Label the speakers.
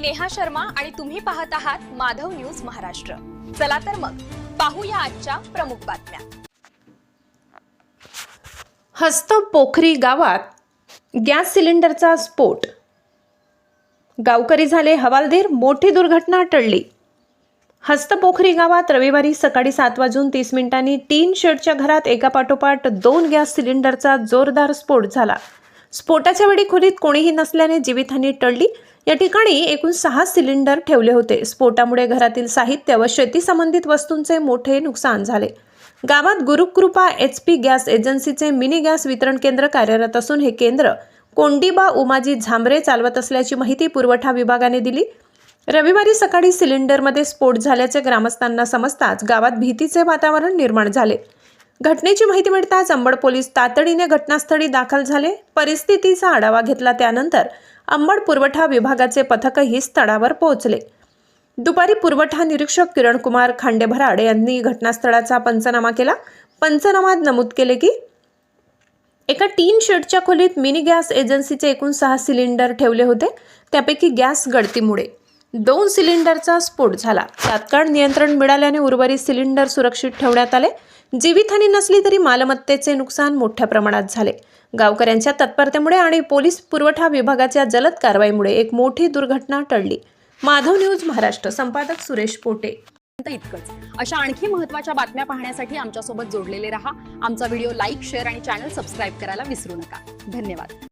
Speaker 1: मी नेहा शर्मा आणि तुम्ही पाहत आहात माधव न्यूज महाराष्ट्र. चला तर मग पाहूया आजच्या प्रमुख बातम्या.
Speaker 2: हस्त पोखरी गावात गॅस सिलेंडरचा स्फोट. गावकरी झाले हवालदीर मोठी दुर्घटना टळली. हस्तपोखरी गावात रविवारी सकाळी सात वाजून तीस मिनिटांनी तीन शेडच्या घरात एकापाठोपाठ दोन गॅस सिलेंडरचा जोरदार स्फोट झाला. स्फोटाच्या वेळी खोलीत कोणीही नसल्याने जीवितहानी टळली. या ठिकाणी एकूण सहा सिलेंडर ठेवले होते. स्फोटामुळे घरातील साहित्य व शेती संबंधित वस्तूंचे मोठे नुकसान झाले. गावात गुरुकृपा एच पी गॅस एजन्सीचे मिनी गॅस वितरण केंद्र कार्यरत असून हे केंद्र कोंडीबा उमाजी झांबरे चालवत असल्याची माहिती पुरवठा विभागाने दिली. रविवारी सकाळी सिलेंडरमध्ये स्फोट झाल्याचे ग्रामस्थांना समजताच गावात भीतीचे वातावरण निर्माण झाले. घटनेची माहिती मिळताच अंबड पोलीस तातडीने घटनास्थळी दाखल झाले. परिस्थितीचा आढावा घेतला त्यानंतर अंबड पुरवठा विभागाचे पथकही स्थळावर पोहोचले. दुपारी पुरवठा निरीक्षक किरणकुमार खांडेभराड यांनी घटनास्थळाचा पंचनामा केला. पंचनामात नमूद केले की एका टीन शेडच्या खोलीत मिनी गॅस एजन्सीचे एकूण सहा सिलेंडर ठेवले होते. त्यापैकी गॅस गळतीमुळे दोन सिलेंडरचा स्फोट झाला. तात्काळ नियंत्रण मिळाल्याने उर्वरित सिलेंडर सुरक्षित ठेवण्यात आले. जीवितहानी नसली तरी मालमत्तेचे नुकसान मोठ्या प्रमाणात झाले. गावकऱ्यांच्या तत्परतेमुळे आणि पोलीस पुरवठा विभागाच्या जलद कारवाईमुळे एक मोठी दुर्घटना टळली. माधव न्यूज महाराष्ट्र संपादक सुरेश पोटे.
Speaker 1: इतकंच. अशा आणखी महत्त्वाच्या बातम्या पाहण्यासाठी आमच्यासोबत जोडलेले रहा. आमचा व्हिडिओ लाईक शेअर आणि चॅनल सबस्क्राईब करायला विसरू नका. धन्यवाद.